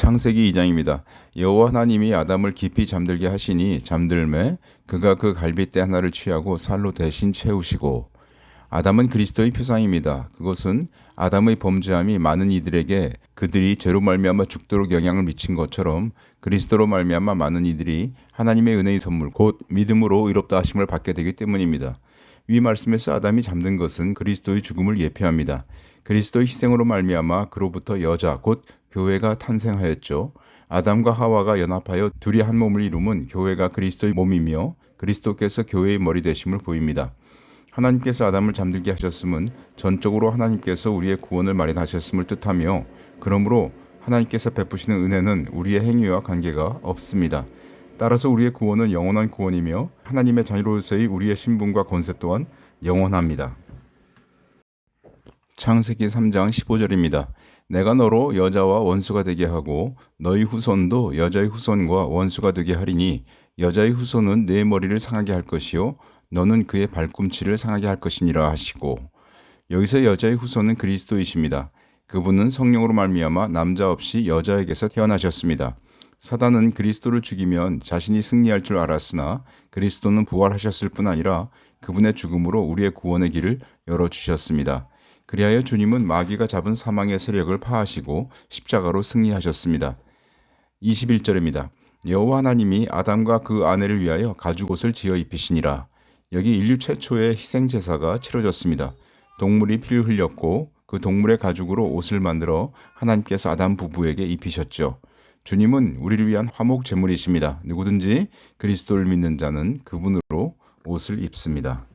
창세기 2장입니다. 여호와 하나님이 아담을 깊이 잠들게 하시니 잠들매 그가 그 갈빗대 하나를 취하고 살로 대신 채우시고 아담은 그리스도의 표상입니다. 그것은 아담의 범죄함이 많은 이들에게 그들이 죄로 말미암아 죽도록 영향을 미친 것처럼 그리스도로 말미암아 많은 이들이 하나님의 은혜의 선물 곧 믿음으로 의롭다 하심을 받게 되기 때문입니다. 위 말씀에서 아담이 잠든 것은 그리스도의 죽음을 예표합니다. 그리스도의 희생으로 말미암아 그로부터 여자 곧 교회가 탄생하였죠. 아담과 하와가 연합하여 둘이 한 몸을 이루면 교회가 그리스도의 몸이며 그리스도께서 교회의 머리 되심을 보입니다. 하나님께서 아담을 잠들게 하셨음은 전적으로 하나님께서 우리의 구원을 마련하셨음을 뜻하며 그러므로 하나님께서 베푸시는 은혜는 우리의 행위와 관계가 없습니다. 따라서 우리의 구원은 영원한 구원이며 하나님의 자녀로서의 우리의 신분과 권세 또한 영원합니다. 창세기 3장 15절입니다. 내가 너로 여자와 원수가 되게 하고 너희 후손도 여자의 후손과 원수가 되게 하리니 여자의 후손은 내 머리를 상하게 할 것이요 너는 그의 발꿈치를 상하게 할 것이니라 하시고 여기서 여자의 후손은 그리스도이십니다. 그분은 성령으로 말미암아 남자 없이 여자에게서 태어나셨습니다. 사단은 그리스도를 죽이면 자신이 승리할 줄 알았으나 그리스도는 부활하셨을 뿐 아니라 그분의 죽음으로 우리의 구원의 길을 열어 주셨습니다. 그리하여 주님은 마귀가 잡은 사망의 세력을 파하시고 십자가로 승리하셨습니다. 21절입니다. 여호와 하나님이 아담과 그 아내를 위하여 가죽옷을 지어 입히시니라. 여기 인류 최초의 희생 제사가 치러졌습니다. 동물이 피를 흘렸고 그 동물의 가죽으로 옷을 만들어 하나님께서 아담 부부에게 입히셨죠. 주님은 우리를 위한 화목 제물이십니다. 누구든지 그리스도를 믿는 자는 그분으로 옷을 입습니다.